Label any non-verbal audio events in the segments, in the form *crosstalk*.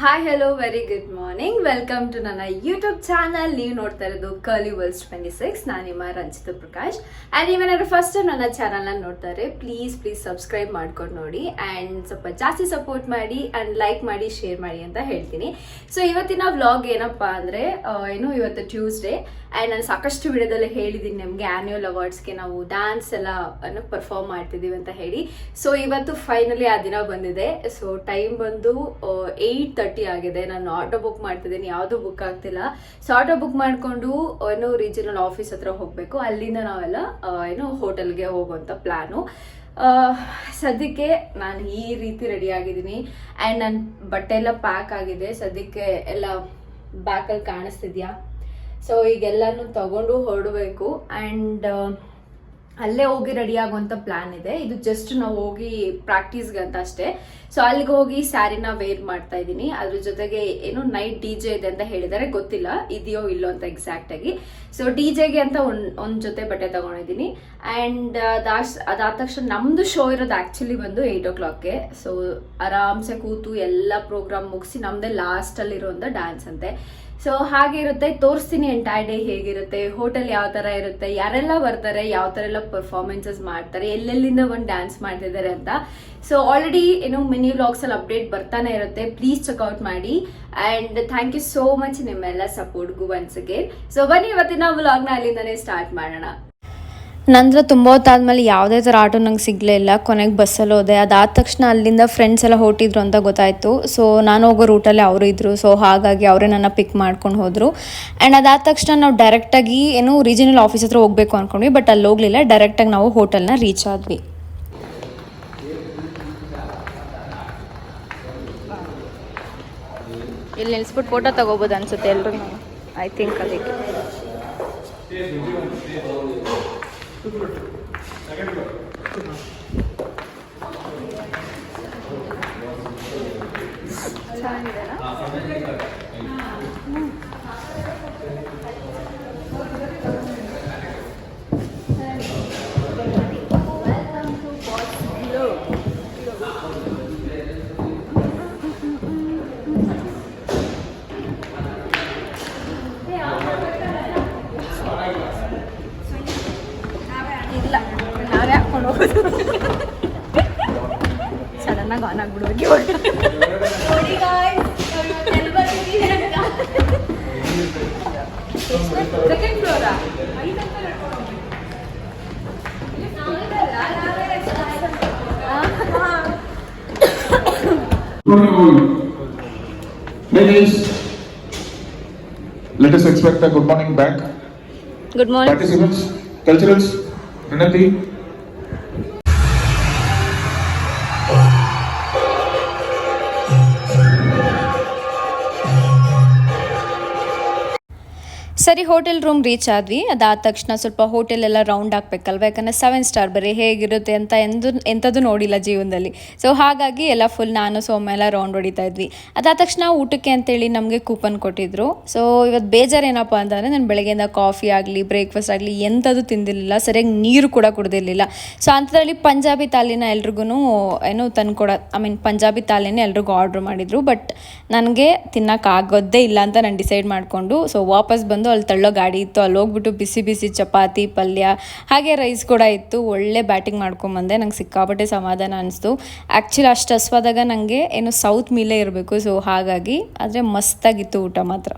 Hi hello very good morning welcome to ನನ್ನ YouTube channel ನೀವು ನೋಡ್ತಾ ಇರೋದು ಕರ್ಲಿ ವರ್ಲ್ಸ್ ಟ್ವೆಂಟಿ ಸಿಕ್ಸ್ ನಾನು ನಿಮ್ಮ ರಂಜಿತ ಪ್ರಕಾಶ್. ಆ್ಯಂಡ್ ನೀವೇನಾದ್ರು ಫಸ್ಟ್ ಟೈಮ್ ನನ್ನ ಚಾನಲ್ನ ನೋಡ್ತಾರೆ ಪ್ಲೀಸ್ ಪ್ಲೀಸ್ ಸಬ್ಸ್ಕ್ರೈಬ್ ಮಾಡ್ಕೊಂಡು ನೋಡಿ. ಆ್ಯಂಡ್ ಸ್ವಲ್ಪ ಜಾಸ್ತಿ ಸಪೋರ್ಟ್ ಮಾಡಿ ಆ್ಯಂಡ್ ಲೈಕ್ ಮಾಡಿ ಶೇರ್ ಮಾಡಿ ಅಂತ ಹೇಳ್ತೀನಿ. ಸೊ ಇವತ್ತಿನ ವ್ಲಾಗ್ ಏನಪ್ಪ ಅಂದರೆ ಏನು ಇವತ್ತು ಟ್ಯೂಸ್ಡೇ ಆ್ಯಂಡ್ ನಾನು ಸಾಕಷ್ಟು ವಿಡಿಯೋದಲ್ಲಿ ಹೇಳಿದ್ದೀನಿ ನಿಮಗೆ ಆ್ಯನ್ಯುವಲ್ ಅವಾರ್ಡ್ಸ್ಗೆ ನಾವು ಡ್ಯಾನ್ಸ್ ಎಲ್ಲ ಪರ್ಫಾರ್ಮ್ ಮಾಡ್ತಿದ್ದೀವಿ ಅಂತ ಹೇಳಿ. ಸೊ ಇವತ್ತು ಫೈನಲಿ ಆ ದಿನ ಬಂದಿದೆ. ಸೊ ಟೈಮ್ ಬಂದು ಏಯ್ಟ್ ತರ್ಟಿ ಆಗಿದೆ. ನಾನು ಆಟೋ ಬುಕ್ ಮಾಡ್ತಿದ್ದೀನಿ. ಯಾವುದೂ ಬುಕ್ ಆಗ್ತಿಲ್ಲ. ಸೊ ಆಟೋ ಬುಕ್ ಮಾಡಿಕೊಂಡು, ಏನು ರೀಜನಲ್ ಆಫೀಸ್ ಹತ್ರ ಹೋಗಬೇಕು. ಅಲ್ಲಿಂದ ನಾವೆಲ್ಲ ಏನು ಹೋಟೆಲ್ಗೆ ಹೋಗುವಂಥ ಪ್ಲ್ಯಾನು ಸದ್ಯಕ್ಕೆ ನಾನು ಈ ರೀತಿ ರೆಡಿ ಆಗಿದ್ದೀನಿ. ಆ್ಯಂಡ್ ನನ್ನ ಬಟ್ಟೆ ಎಲ್ಲ ಪ್ಯಾಕ್ ಆಗಿದೆ. ಸದ್ಯಕ್ಕೆ ಎಲ್ಲ ಬ್ಯಾಕಲ್ಲಿ ಕಾಣಿಸ್ತಿದ್ಯಾ? ಸೊ ಈಗೆಲ್ಲನೂ ತಗೊಂಡು ಹೊರಡಬೇಕು. ಆ್ಯಂಡ್ ಅಲ್ಲೇ ಹೋಗಿ ರೆಡಿ ಆಗುವಂತ ಪ್ಲಾನ್ ಇದೆ. ಇದು ಜಸ್ಟ್ ನಾವು ಹೋಗಿ ಪ್ರಾಕ್ಟೀಸ್ಗೆ ಅಂತ ಅಷ್ಟೇ. ಸೊ ಅಲ್ಲಿಗೆ ಹೋಗಿ ಸ್ಯಾರಿನ ವೇರ್ ಮಾಡ್ತಾ ಇದ್ದೀನಿ. ಅದ್ರ ಜೊತೆಗೆ ಏನು ನೈಟ್ ಡಿ ಜೆ ಇದೆ ಅಂತ ಹೇಳಿದರೆ ಗೊತ್ತಿಲ್ಲ, ಇದೆಯೋ ಇಲ್ಲೋ ಅಂತ ಎಕ್ಸಾಕ್ಟ್ ಆಗಿ. ಸೊ ಡಿ ಜೆಗೆ ಅಂತ ಒಂದ್ ಜೊತೆ ಬಟ್ಟೆ ತಗೊಂಡಿದ್ದೀನಿ. ಅಂಡ್ ಅದಾಸ್ ಅದಾದ ತಕ್ಷಣ ನಮ್ದು ಶೋ ಇರೋದು ಆಕ್ಚುಲಿ ಬಂದು ಏಯ್ಟ್ ಓ ಕ್ಲಾಕ್ಗೆ ಸೊ ಆರಾಮ್ಸೆ ಕೂತು ಎಲ್ಲ ಪ್ರೋಗ್ರಾಮ್ ಮುಗಿಸಿ ನಮ್ಮದೇ ಲಾಸ್ಟಲ್ಲಿ ಇರುವಂಥ ಡ್ಯಾನ್ಸ್ ಅಂತೆ. ಸೊ ಹಾಗೆ ಇರುತ್ತೆ. ತೋರಿಸ್ತೀನಿ ಎಂಟೈರ್ ಡೇ ಹೇಗಿರುತ್ತೆ ಹೋಟೆಲ್ ಯಾವ ಥರ ಇರುತ್ತೆ, ಯಾರೆಲ್ಲ ಬರ್ತಾರೆ, ಯಾವ ಥರ ಎಲ್ಲ ಪರ್ಫಾರ್ಮೆನ್ಸಸ್ ಮಾಡ್ತಾರೆ, ಎಲ್ಲೆಲ್ಲಿಂದ ಒಂದು ಡ್ಯಾನ್ಸ್ ಮಾಡ್ತಿದ್ದಾರೆ ಅಂತ. ಸೊ ಆಲ್ರೆಡಿ ಏನು ಮಿನಿ ವ್ಲಾಗ್ಸ್ ಅಲ್ಲಿ ಅಪ್ಡೇಟ್ ಬರ್ತಾನೆ ಇರುತ್ತೆ. ಪ್ಲೀಸ್ ಚೆಕ್ಔಟ್ ಮಾಡಿ. And thank you so much ನಿಮ್ಮೆಲ್ಲ ಸಪೋರ್ಟ್ಗೂ ಒನ್ಸ್ ಅಗೇನ್ ಸೊ ಬನ್ನಿ ಇವತ್ತಿನ ವ್ಲಾಗ್ನ ಅಲ್ಲಿಂದನೇ ಸ್ಟಾರ್ಟ್ ಮಾಡೋಣ. ನಂತರ ತುಂಬ ಹೊತ್ತಾದ್ಮೇಲೆ ಯಾವುದೇ ಥರ ಆಟೋ ನಂಗೆ ಸಿಗಲೇ ಇಲ್ಲ. ಕೊನೆಗೆ ಬಸ್ಸಲ್ಲಿ ಹೋದೆ. ಅದಾದ ತಕ್ಷಣ ಅಲ್ಲಿಂದ ಫ್ರೆಂಡ್ಸ್ ಎಲ್ಲ ಹೊರಟಿದ್ರು ಅಂತ ಗೊತ್ತಾಯಿತು. ಸೊ ನಾನು ಹೋಗೋ ರೂಟಲ್ಲಿ ಅವರು ಇದ್ದರು ಸೊ ಹಾಗಾಗಿ ಅವರೇ ನನ್ನ ಪಿಕ್ ಮಾಡ್ಕೊಂಡು ಹೋದರು. ಆ್ಯಂಡ್ ಅದಾದ ತಕ್ಷಣ ನಾವು ಡೈರೆಕ್ಟಾಗಿ ಏನು ರೀಜನಲ್ ಆಫೀಸ್ ಹತ್ರ ಹೋಗಬೇಕು ಅಂದ್ಕೊಂಡ್ವಿ ಬಟ್ ಅಲ್ಲಿ ಹೋಗಲಿಲ್ಲ. ಡೈರೆಕ್ಟಾಗಿ ನಾವು ಹೋಟೆಲ್ನ ರೀಚ್ ಆದ್ವಿ. ಇಲ್ಲಿ ನಿಲ್ಸ್ಬಿಟ್ಟು ಫೋಟೋ ತಗೋಬೋದು ಅನ್ಸುತ್ತೆ ಎಲ್ರಿಗೂ ಐ ಥಿಂಕ್ ಅದಕ್ಕೆ. ಇಲ್ಲ ಸೆಕೆಂಡ್ ಫ್ಲೋರಾ Ladies, let us expect a good morning back. Good morning Participants, culturals, Pranati. ಸರಿ, ಹೋಟೆಲ್ ರೂಮ್ ರೀಚ್ ಆದ್ವಿ. ಅದಾದ ತಕ್ಷಣ ಸ್ವಲ್ಪ ಹೋಟೆಲ್ ಎಲ್ಲ ರೌಂಡ್ ಹಾಕ್ಬೇಕಲ್ವ ಯಾಕಂದ್ರೆ ಸೆವೆನ್ ಸ್ಟಾರ್ ಬರೀ ಹೇಗಿರುತ್ತೆ ಅಂತ ಎಂದು, ಎಂಥದ್ದು ನೋಡಿಲ್ಲ ಜೀವನದಲ್ಲಿ. ಸೊ ಹಾಗಾಗಿ ಎಲ್ಲ ಫುಲ್ ನಾನು ಸೋಮ ಎಲ್ಲ ರೌಂಡ್ ಹೊಡಿತಾ ಇದ್ವಿ. ಅದಾದ ತಕ್ಷಣ ಊಟಕ್ಕೆ ಅಂತೇಳಿ ನಮಗೆ ಕೂಪನ್ ಕೊಟ್ಟಿದ್ರು. ಸೊ ಇವತ್ತು ಬೇಜಾರು ಏನಪ್ಪ ಅಂತಂದರೆ ನಾನು ಬೆಳಗ್ಗೆಯಿಂದ ಕಾಫಿ ಆಗಲಿ ಬ್ರೇಕ್ಫಾಸ್ಟ್ ಆಗಲಿ ಎಂಥದ್ದು ತಿಂದಿರಲಿಲ್ಲ. ಸರಿಯಾಗಿ ನೀರು ಕೂಡ ಕುಡ್ದಿರಲಿಲ್ಲ. ಸೊ ಅಂಥದ್ರಲ್ಲಿ ಪಂಜಾಬಿ ತಾಲಿನ ಎಲ್ರಿಗೂ ಏನು ತಂದುಕೊಡ ಐ ಮೀನ್ ಪಂಜಾಬಿ ತಾಲಿನೇ ಎಲ್ರಿಗೂ ಆರ್ಡ್ರ್ ಮಾಡಿದರು. ಬಟ್ ನನಗೆ ತಿನ್ನೋಕ್ಕಾಗೋದೇ ಇಲ್ಲ ಅಂತ ನಾನು ಡಿಸೈಡ್ ಮಾಡಿಕೊಂಡು ಸೊ ವಾಪಸ್ ಬಂದು ಅಲ್ಲಿ ತಳ್ಳೋ ಗಾಡಿ ಇತ್ತು, ಅಲ್ಲಿ ಹೋಗ್ಬಿಟ್ಟು ಬಿಸಿ ಬಿಸಿ ಚಪಾತಿ, ಪಲ್ಯ, ಹಾಗೆ ರೈಸ್ ಕೂಡ ಇತ್ತು. ಒಳ್ಳೆ ಬ್ಯಾಟಿಂಗ್ ಮಾಡ್ಕೊಂಬಂದೆ ನಂಗೆ ಸಿಕ್ಕಾಪಟ್ಟೆ ಸಮಾಧಾನ ಅನಿಸ್ತು. ಆ್ಯಕ್ಚುಲಿ ಅಷ್ಟು ಹಸ್ವಾದಾಗ ನನಗೆ ಏನು ಸೌತ್ ಮೀಲೇ ಇರಬೇಕು ಸೊ ಹಾಗಾಗಿ ಆದರೆ ಮಸ್ತಾಗಿತ್ತು ಊಟ ಮಾತ್ರ.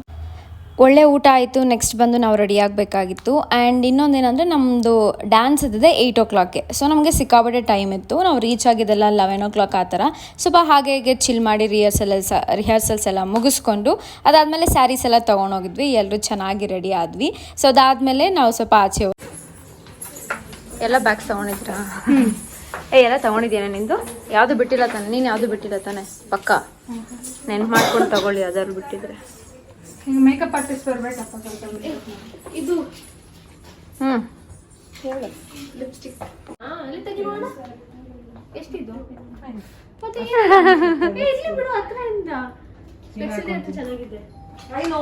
ಒಳ್ಳೆ ಊಟ ಆಯಿತು ನೆಕ್ಸ್ಟ್ ಬಂದು ನಾವು ರೆಡಿ ಆಗಬೇಕಾಗಿತ್ತು. ಆ್ಯಂಡ್ ಇನ್ನೊಂದೇನಂದರೆ ನಮ್ಮದು ಡ್ಯಾನ್ಸ್ ಇದ್ದಿದೆ ಏಯ್ಟ್ ಓ ಕ್ಲಾಕ್ಗೆ ಸೊ ನಮಗೆ ಸಿಕ್ಕಾಪಟ್ಟೆ ಟೈಮ್ ಇತ್ತು. ನಾವು ರೀಚ್ ಆಗಿದ್ದೆಲ್ಲ ಲೆವೆನ್ ಓ ಕ್ಲಾಕ್ ಆ ಥರ. ಸ್ವಲ್ಪ ಹಾಗೆ ಹೀಗೆ ಚಿಲ್ ಮಾಡಿ ರಿಹರ್ಸಲ್ ರಿಹರ್ಸಲ್ಸ್ ಎಲ್ಲ ಮುಗಿಸ್ಕೊಂಡು, ಅದಾದಮೇಲೆ ಸ್ಯಾರೀಸ್ ಎಲ್ಲ ತೊಗೊಂಡೋಗಿದ್ವಿ. ಎಲ್ಲರೂ ಚೆನ್ನಾಗಿ ರೆಡಿ ಆದ್ವಿ. ಸೊ ಅದಾದಮೇಲೆ ನಾವು ಸ್ವಲ್ಪ ಆಚೆ ಎಲ್ಲ ಬ್ಯಾಗ್ ತೊಗೊಂಡಿದ್ರಾ ಏ ಎಲ್ಲ ತೊಗೊಂಡಿದ್ದೀನ ನಿಂದು? ಯಾವುದು ಬಿಟ್ಟಿಲ್ಲ ತಾನೆ? ನೀನು ಯಾವುದು ಬಿಟ್ಟಿಲ್ಲ ತಾನೆ? ಪಕ್ಕ. ನೆನ್ಪು ಮಾಡ್ಕೊಂಡು ತಗೊಳ್ಳಿ, ಯಾವ್ದಾದ್ರು ಬಿಟ್ಟಿದ್ರೆ. ಹಿಂಗ್ ಮೇಕಪ್ ಆರ್ಟಿಸ್ಟ್ ಬರ್ಬೇಕಪ್ಪ ಸ್ವಲ್ಪ ಇದು. ಹ್ಞೂ ಲಿಪ್ಸ್ಟಿಕ್ ಎಷ್ಟಿದು? ಮತ್ತೆ ಏ, ಇಲ್ಲಿ ಬಿಡು ಹತ್ರದಿಂದ ಸ್ಪೆಷಲಿ ಅಂತ ಚೆನ್ನಾಗಿದೆ. ಐ ನೋ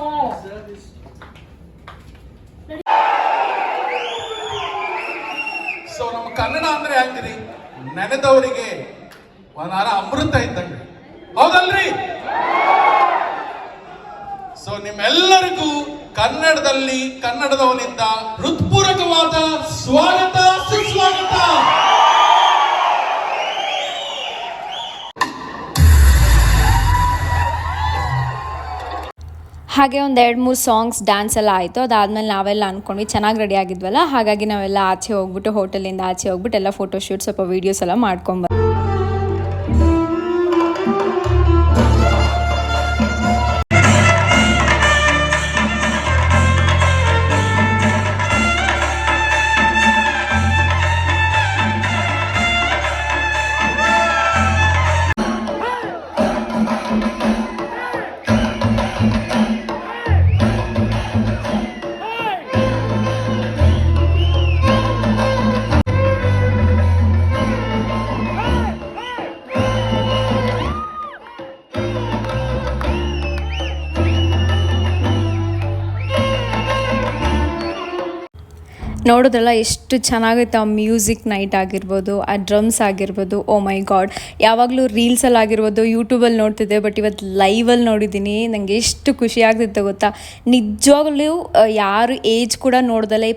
ಸೊ ನಮ್ಮ ಕನ್ನಡ ಅಂದ್ರೆ ಹೆಂಗ್ರಿ? ನೆನೆದವರಿಗೆ ಒಂದಾರ ಅಮೃತ ಇದ್ದಂಗೆ. ಹೌದಲ್ರಿ? ನಿಮ್ಮೆಲ್ಲರಿಗೂ ಕನ್ನಡದಲ್ಲಿ ಕನ್ನಡದವನಿಂದ ಹೃತ್ಪೂರ್ವಕವಾದ ಸ್ವಾಗತ, ಸುಸ್ವಾಗತ! ಹಾಗೆ ಒಂದು ಎರಡು ಮೂರು ಸಾಂಗ್ಸ್ ಡ್ಯಾನ್ಸ್ ಎಲ್ಲ ಆಯಿತು. ಅದಾದಮೇಲೆ ನಾವೆಲ್ಲ ಅಂದ್ಕೊಂಡ್ವಿ ಚೆನ್ನಾಗಿ ರೆಡಿ ಆಗಿದ್ವಲ್ಲ? ಹಾಗಾಗಿ ನಾವೆಲ್ಲ ಆಚೆ ಹೋಗ್ಬಿಟ್ಟು ಹೋಟೆಲಿಂದ ಆಚೆ ಹೋಗ್ಬಿಟ್ಟು, ಎಲ್ಲ ಫೋಟೋ ಶೂಟ್ ಸ್ವಲ್ಪ ವೀಡಿಯೋಸ್ ಎಲ್ಲ ಮಾಡ್ಕೊಂಬ ನೋಡಿದ್ರಲ್ಲ ಎಷ್ಟು ಚೆನ್ನಾಗಿತ್ತು ಆ ಮ್ಯೂಸಿಕ್ ನೈಟ್ ಆಗಿರ್ಬೋದು, ಆ ಡ್ರಮ್ಸ್ ಆಗಿರ್ಬೋದು ಓ ಮೈ ಗಾಡ್ ಯಾವಾಗಲೂ ರೀಲ್ಸಲ್ಲಿ ಆಗಿರ್ಬೋದು ಯೂಟ್ಯೂಬಲ್ಲಿ ನೋಡ್ತಿದ್ದೆ ಬಟ್ ಇವತ್ತು ಲೈವಲ್ಲಿ ನೋಡಿದ್ದೀನಿ ನನಗೆ ಎಷ್ಟು ಖುಷಿ ಆಗ್ತಿತ್ತು ಗೊತ್ತಾ? ನಿಜವಾಗ್ಲೂ ಯಾರು ಏಜ್ ಕೂಡ ನೋಡ್ದಲೇ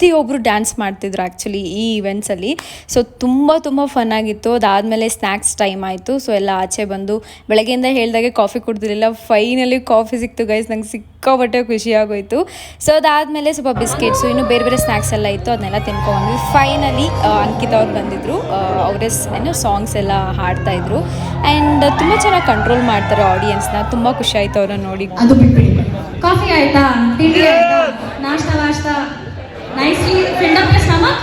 ಪ್ರತಿಯೊಬ್ಬರು ಡ್ಯಾನ್ಸ್ ಮಾಡ್ತಿದ್ರು ಆ್ಯಕ್ಚುಲಿ ಈ ಇವೆಂಟ್ಸಲ್ಲಿ ಸೊ ತುಂಬ ತುಂಬ ಫನ್ ಆಗಿತ್ತು. ಅದಾದಮೇಲೆ ಸ್ನ್ಯಾಕ್ಸ್ ಟೈಮ್ ಆಯಿತು. ಸೊ ಎಲ್ಲ ಆಚೆ ಬಂದು ಬೆಳಗ್ಗೆಯಿಂದ ಹೇಳಿದಾಗೆ ಕಾಫಿ ಕುಡ್ದಿರಲಿಲ್ಲ. ಫೈನಲಿ ಕಾಫಿ ಸಿಕ್ತು ಗೈಸ್ ನಂಗೆ ಸಿಕ್ಕಾಪಟ್ಟೆ ಖುಷಿ ಆಗೋಯ್ತು. ಸೊ ಅದಾದಮೇಲೆ ಸ್ವಲ್ಪ ಬಿಸ್ಕೆಟ್ಸು ಇನ್ನು ಬೇರೆ ಬೇರೆ ಸ್ನ್ಯಾಕ್ಸ್ ಎಲ್ಲ ಇತ್ತು. ಅದನ್ನೆಲ್ಲ ತಿನ್ಕೊಂಡ್ವಿ. ಫೈನಲಿ ಅಂಕಿತ ಅವ್ರು ಬಂದಿದ್ದರು ಅವರೇ ಏನು ಸಾಂಗ್ಸ್ ಎಲ್ಲ ಹಾಡ್ತಾ ಇದ್ರು. ಆ್ಯಂಡ್ ತುಂಬ ಚೆನ್ನಾಗಿ ಕಂಟ್ರೋಲ್ ಮಾಡ್ತಾರೆ ಆಡಿಯನ್ಸ್ನ ತುಂಬ ಖುಷಿ ಆಯಿತು ಅವ್ರನ್ನ ನೋಡಿ. ಕಾಫಿ ಆಯ್ತಾ? ಆಯ್ತಾ? ನಾಷ್ಟ ವಾಷ್ಟ ನೈಸ್ಲಿ ಫ್ರೆಂಡ್ ಆಫ್ ಸ್ಟಮಕ್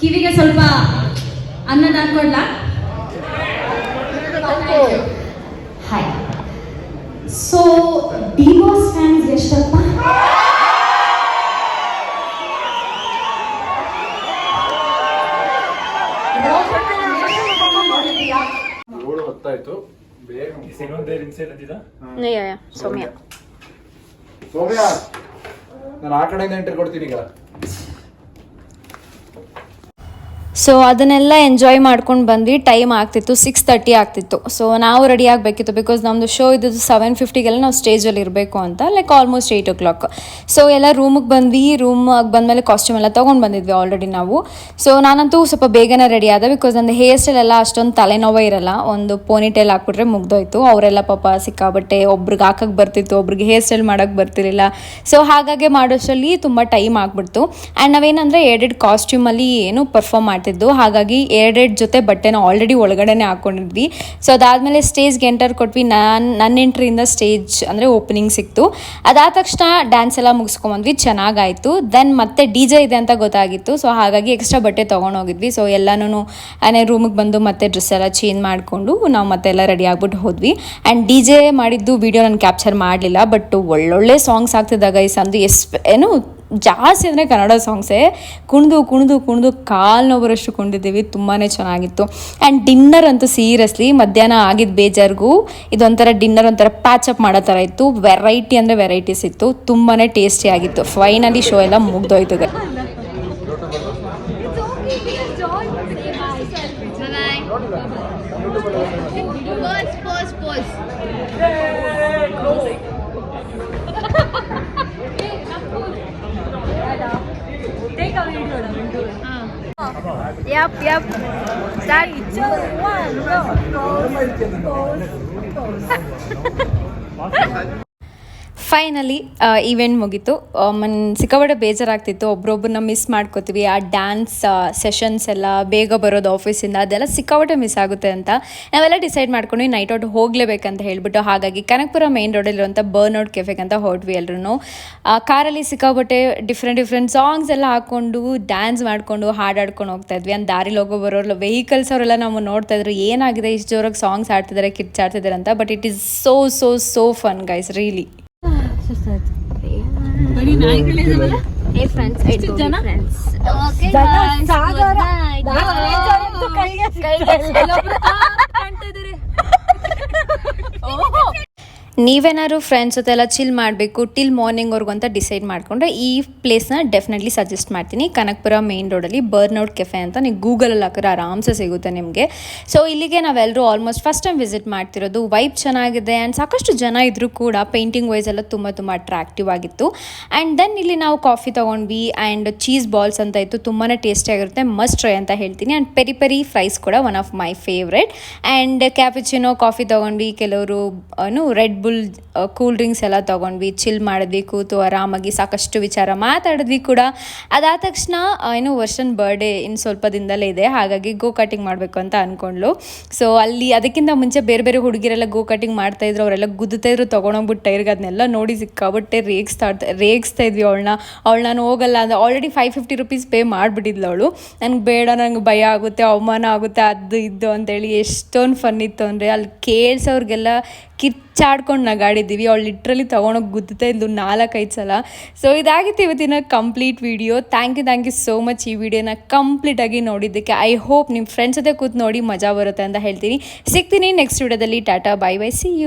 ಕಿವಿಗೆ ಸ್ವಲ್ಪ ಅನ್ನದ ಹಾಕೊಡ್ಲಾ ಹಾಯ್ ಸೊ ಡಿವೋರ್ಸ್ ಫ್ಯಾನ್ಸ್ ಎಷ್ಟಪ್ಪ ಏಳು ಹೊತ್ತಾಯ್ತು. ಬೇಗ ಸೌಮ್ಯ. ಸೌಮ್ಯ. ನಾನು ಆ ಕಡೆಯಿಂದ ಎಂಟ್ರಿ ಕೊಡ್ತೀನಿ ಈಗ ಸೊ ಅದನ್ನೆಲ್ಲ ಎಂಜಾಯ್ ಮಾಡ್ಕೊಂಡು ಬಂದು ಟೈಮ್ ಆಗ್ತಿತ್ತು ಸಿಕ್ಸ್ ತರ್ಟಿ ಆಗ್ತಿತ್ತು. ಸೊ ನಾವು ರೆಡಿ ಆಗಬೇಕಿತ್ತು ಬಿಕಾಸ್ ನಮ್ಮದು ಶೋ ಇದ್ದದ್ದು ಸೆವೆನ್ ಫಿಫ್ಟಿಗೆಲ್ಲ ನಾವು ಸ್ಟೇಜಲ್ಲಿ ಇರಬೇಕು ಅಂತ like almost eight o'clock so ಎಲ್ಲ ರೂಮಿಗೆ ಬಂದ್ವಿ. ರೂಮಿಗೆ ಬಂದಮೇಲೆ ಕಾಸ್ಟ್ಯೂಮ್ ಎಲ್ಲ ತೊಗೊಂಡು ಬಂದಿದ್ವಿ ಆಲ್ರೆಡಿ ನಾವು. ಸೊ ನಾನಂತೂ ಸ್ವಲ್ಪ ಬೇಗನೆ ರೆಡಿ ಆದ ಬಿಕಾಸ್ ನಂದು ಹೇರ್ ಸ್ಟೈಲ್ ಎಲ್ಲ ಅಷ್ಟೊಂದು ತಲೆನೋವೇ ಇರಲ್ಲ. ಒಂದು ಪೋನಿ ಟೈಲ್ ಹಾಕ್ಬಿಟ್ರೆ ಮುಗ್ದೋಯ್ತು. ಅವರೆಲ್ಲ ಪಾಪ ಸಿಕ್ಕಾಬಟ್ಟೆ ಒಬ್ರಿಗೆ ಹಾಕಕ್ಕೆ ಬರ್ತಿತ್ತು, ಒಬ್ರಿಗೆ ಹೇರ್ ಸ್ಟೈಲ್ ಮಾಡೋಕ್ಕೆ ಬರ್ತಿರಲಿಲ್ಲ. ಸೊ ಹಾಗಾಗಿ ಮಾಡೋಷ್ಟರಲ್ಲಿ ತುಂಬ ಟೈಮ್ ಆಗಿಬಿಡ್ತು. ಆ್ಯಂಡ್ ನಾವೇನಂದರೆ ಎರಡೆರಡು ಕಾಸ್ಟ್ಯೂಮಲ್ಲಿ ಏನು ಪರ್ಫಾರ್ಮ್ ಮಾಡ್ತಿದ್ದು ಹಾಗಾಗಿ ಎರಡೆರಡು ಜೊತೆ ಬಟ್ಟೆನ ಆಲ್ರೆಡಿ ಒಳಗಡೆನೆ ಹಾಕ್ಕೊಂಡಿದ್ವಿ ಸೊ ಅದಾದಮೇಲೆ ಸ್ಟೇಜ್ಗೆ ಎಂಟರ್ ಕೊಟ್ವಿ. ನಾನು ನನ್ನ ಎಂಟ್ರಿಯಿಂದ ಸ್ಟೇಜ್ ಅಂದರೆ ಓಪನಿಂಗ್ ಸಿಕ್ತು. ಅದಾದ ತಕ್ಷಣ ಡ್ಯಾನ್ಸ್ ಎಲ್ಲ ಮುಗಿಸ್ಕೊಂಬಂದ್ವಿ. ಚೆನ್ನಾಗಾಯಿತು. ದೆನ್ ಮತ್ತೆ ಡಿ ಜೆ ಇದೆ ಅಂತ ಗೊತ್ತಾಗಿತ್ತು. ಸೊ ಹಾಗಾಗಿ ಎಕ್ಸ್ಟ್ರಾ ಬಟ್ಟೆ ತೊಗೊಂಡೋಗಿದ್ವಿ ಸೊ ಎಲ್ಲನೂ ಅನೇ ರೂಮಿಗೆ ಬಂದು ಮತ್ತೆ ಡ್ರೆಸ್ ಎಲ್ಲ ಚೇಂಜ್ ಮಾಡಿಕೊಂಡು ನಾವು ಮತ್ತೆ ಎಲ್ಲ ರೆಡಿ ಆಗಿಬಿಟ್ಟು ಹೋದ್ವಿ. ಆ್ಯಂಡ್ ಡಿ ಜೆ ಮಾಡಿದ್ದು ವಿಡಿಯೋ ನಾನು ಕ್ಯಾಪ್ಚರ್ ಮಾಡಲಿಲ್ಲ. ಬಟ್ ಒಳ್ಳೊಳ್ಳೆ ಸಾಂಗ್ಸ್ ಆಗ್ತಿದ್ದಾಗ ಈ ಸಂದು ಎಸ್, ಏನು ಜಾಸ್ತಿ ಅಂದರೆ ಕನ್ನಡ ಸಾಂಗ್ಸೇ ಕುಣಿದು ಕುಣಿದು ಕುಣಿದು ಕಾಲು ನೋವು ಬರೋಷ್ಟು ತುಂಬಾ ಚೆನ್ನಾಗಿತ್ತು. ಆ್ಯಂಡ್ ಡಿನ್ನರ್ ಅಂತೂ ಸೀರಿಯಸ್ಲಿ ಮಧ್ಯಾಹ್ನ ಆಗಿದ್ದ ಬೇಜಾರಿಗೂ ಇದೊಂಥರ ಡಿನ್ನರ್ ಒಂಥರ ಪ್ಯಾಚಪ್ ಮಾಡೋ ಥರ ಇತ್ತು. ವೆರೈಟಿ ಅಂದರೆ ವೆರೈಟೀಸ್ ಇತ್ತು. ತುಂಬಾ ಟೇಸ್ಟಿ ಆಗಿತ್ತು. ಫೈನಲಿ ಶೋ ಎಲ್ಲ ಮುಗ್ದೋಯ್ತು Yep, yep. Start. Two, one, go. *laughs* Finally event ಮುಗೀತು. ಮನ್ ಸಿಕ್ಕಾಪಟ್ಟೆ ಬೇಜಾರಾಗ್ತಿತ್ತು. ಒಬ್ರೊಬ್ಬರನ್ನ ಮಿಸ್ ಮಾಡ್ಕೋತೀವಿ. ಆ ಡ್ಯಾನ್ಸ್ ಸೆಷನ್ಸ್ ಎಲ್ಲ ಬೇಗ ಬರೋದು ಆಫೀಸಿಂದ ಅದೆಲ್ಲ ಸಿಕ್ಕಾಪಟ್ಟೆ ಮಿಸ್ ಆಗುತ್ತೆ ಅಂತ ನಾವೆಲ್ಲ ಡಿಸೈಡ್ ಮಾಡ್ಕೊಂಡು ನೈಟ್ ಔಟ್ ಹೋಗಲೇಬೇಕಂತ ಹೇಳಿಬಿಟ್ಟು, ಹಾಗಾಗಿ ಕನಕಪುರ ಮೇನ್ ರೋಡಲ್ಲಿರುವಂಥ ಬರ್ನ್ಔಟ್ ಕೆಫೆಗೆ ಅಂತ ಹೊರಟ್ವಿ ಎಲ್ಲರೂ ಕಾರಲ್ಲಿ ಸಿಕ್ಕಾಪಟ್ಟೆ ಡಿಫ್ರೆಂಟ್ ಡಿಫ್ರೆಂಟ್ ಸಾಂಗ್ಸ್ ಎಲ್ಲ ಹಾಕ್ಕೊಂಡು ಡ್ಯಾನ್ಸ್ ಮಾಡಿಕೊಂಡು, ಹಾಡಾಡ್ಕೊಂಡು ಹೋಗ್ತಾ ಇದ್ವಿ. ಅಂತ ದಾರಿಲಿ ಹೋಗೋ ಬರೋರು ವೆಹಿಕಲ್ಸ್ ಅವರೆಲ್ಲ ನಾವು ನೋಡ್ತಾ ಇದ್ರು, ಏನಾಗಿದೆ? ಇಷ್ಟು ಜೋರಾಗಿ ಸಾಂಗ್ಸ್ ಆಡ್ತಿದ್ದಾರೆ ಕಿಚ್ಚಾಡ್ತಿದ್ದಾರೆ ಅಂತ. But it is so so so fun guys really ಬರೀ ನಾಯಿಗಳು ಇದಾವಲ್ಲ ಹೇ ಫ್ರೆಂಡ್ಸ್ ಎಷ್ಟು ಜನ ಫ್ರೆಂಡ್ಸ್ ಓಕೆ ಜನ ಸಾಗರ ನಾನು ಕೈಗೆ ಕೈಗೆ ನೀವೇನಾದ್ರು ಫ್ರೆಂಡ್ಸ್ ಜೊತೆ ಎಲ್ಲ ಚಿಲ್ ಮಾಡಬೇಕು ಟಿಲ್ ಮಾರ್ನಿಂಗ್ವರೆಗೂ ಅಂತ ಡಿಸೈಡ್ ಮಾಡಿಕೊಂಡ್ರೆ ಈ ಪ್ಲೇಸ್ನ ಡೆಫಿನೆಟ್ಲಿ ಸಜೆಸ್ಟ್ ಮಾಡ್ತೀನಿ. ಕನಕಪುರ ಮೇನ್ ರೋಡಲ್ಲಿ ಬರ್ನೌಟ್ ಕೆಫೆ ಅಂತ ನೀವು ಗೂಗಲಲ್ಲಿ ಹಾಕಿದ್ರೆ ಆರಾಮ್ಸೆ ಸಿಗುತ್ತೆ ನಿಮಗೆ. ಸೊ ಇಲ್ಲಿಗೆ ನಾವೆಲ್ಲರೂ ಆಲ್ಮೋಸ್ಟ್ ಫಸ್ಟ್ ಟೈಮ್ ವಿಸಿಟ್ ಮಾಡ್ತಿರೋದು ವೈಬ್ ಚೆನ್ನಾಗಿದೆ ಆ್ಯಂಡ್ ಸಾಕಷ್ಟು ಜನ ಇದ್ದರೂ ಕೂಡ ಪೇಂಟಿಂಗ್ ವೈಸ್ ಎಲ್ಲ ತುಂಬ ತುಂಬ ಅಟ್ರಾಕ್ಟಿವ್ ಆಗಿತ್ತು. ಆ್ಯಂಡ್ ದೆನ್ ಇಲ್ಲಿ ನಾವು ಕಾಫಿ ತೊಗೊಂಡ್ವಿ ಆ್ಯಂಡ್ ಚೀಸ್ ಬಾಲ್ಸ್ ಅಂತ ಇತ್ತು ತುಂಬಾ ಟೇಸ್ಟಿಯಾಗಿರುತ್ತೆ ಮಸ್ಟ್ ಟ್ರೈ ಅಂತ ಹೇಳ್ತೀನಿ. ಆ್ಯಂಡ್ ಪೆರಿ ಪೆರಿ ಫ್ರೈಸ್ ಕೂಡ one of my favourite and cappuccino coffee ತೊಗೊಂಡ್ವಿ, ಕೆಲವರು ರೆಡ್ ಬುಲ್ ಕೂಲ್ ಡ್ರಿಂಕ್ಸ್ ಎಲ್ಲ ತೊಗೊಂಡ್ವಿ. ಚಿಲ್ ಮಾಡಿದ್ವಿ, ಕೂತು ಆರಾಮಾಗಿ ಸಾಕಷ್ಟು ವಿಚಾರ ಮಾತಾಡಿದ್ವಿ ಕೂಡ. ಅದಾದ ತಕ್ಷಣ ಏನು ವರ್ಷನ್ ಬರ್ಡೇ ಇನ್ನು ಸ್ವಲ್ಪ ದಿನದಲ್ಲೇ ಇದೆ. ಹಾಗಾಗಿ ಗೋ ಕಟಿಂಗ್ ಮಾಡಬೇಕು ಅಂತ ಅಂದ್ಕೊಂಡ್ಲು ಸೊ ಅಲ್ಲಿ ಅದಕ್ಕಿಂತ ಮುಂಚೆ ಬೇರೆ ಬೇರೆ ಹುಡುಗಿರೆಲ್ಲ ಗೋ ಕಟಿಂಗ್ ಮಾಡ್ತಾಯಿದ್ರು ಅವರೆಲ್ಲ ಗುದ್ದುತ್ತಾ ಇದ್ರು, ತೊಗೊಂಡೋಗ್ಬಿಟ್ಟು ಟೈರ್ಗೆ ಅದನ್ನೆಲ್ಲ ನೋಡಿ ಸಿಕ್ಕಾಬಿಟ್ಟೆ ರೇಗಿಸ್ತಾ ರೇಗಿಸ್ತಾ ಇದ್ವಿ ಅವಳನ್ನ. ಅವಳು ನಾನು ಹೋಗಲ್ಲ ಅಂದರೆ already five fifty rupees pay ಮಾಡಿಬಿಟ್ಟಿದ್ಲು ಅವಳು. ನನಗೆ ಬೇಡ ನನಗೆ ಭಯ ಆಗುತ್ತೆ, ಅವಮಾನ ಆಗುತ್ತೆ, ಅದು ಇದು ಅಂತೇಳಿ ಎಷ್ಟೊಂದು ಫನ್ ಇತ್ತು ಅಂದರೆ ಅಲ್ಲಿ ಕೇಳ್ಸೋರ್ಗೆಲ್ಲ ಕಿಚ್ಚಾಡ್ಕೊಂಡು ನಗಾಡಿದ್ದೀವಿ. ಅವಳು ಲಿಟ್ರಲಿ ತೊಗೊಂಡೋಗಿ ಗುದ್ದುತ್ತೆ ಇದ್ಲು ನಾಲ್ಕೈದು ಸಲ. ಸೊ ಇದಾಗಿತ್ತು ಇವತ್ತಿನ complete video thank you thank you so much ಈ ವಿಡಿಯೋನ ಕಂಪ್ಲೀಟಾಗಿ ನೋಡಿದ್ದಕ್ಕೆ. ಐ ಹೋಪ್ ನಿಮ್ಮ ಫ್ರೆಂಡ್ಸ್ ಜೊತೆ ಕೂತು ನೋಡಿ ಮಜಾ ಬರುತ್ತೆ ಅಂತ ಹೇಳ್ತೀನಿ. ಸಿಗ್ತೀನಿ ನೆಕ್ಸ್ಟ್ ವಿಡಿಯೋದಲ್ಲಿ tata bye bye see you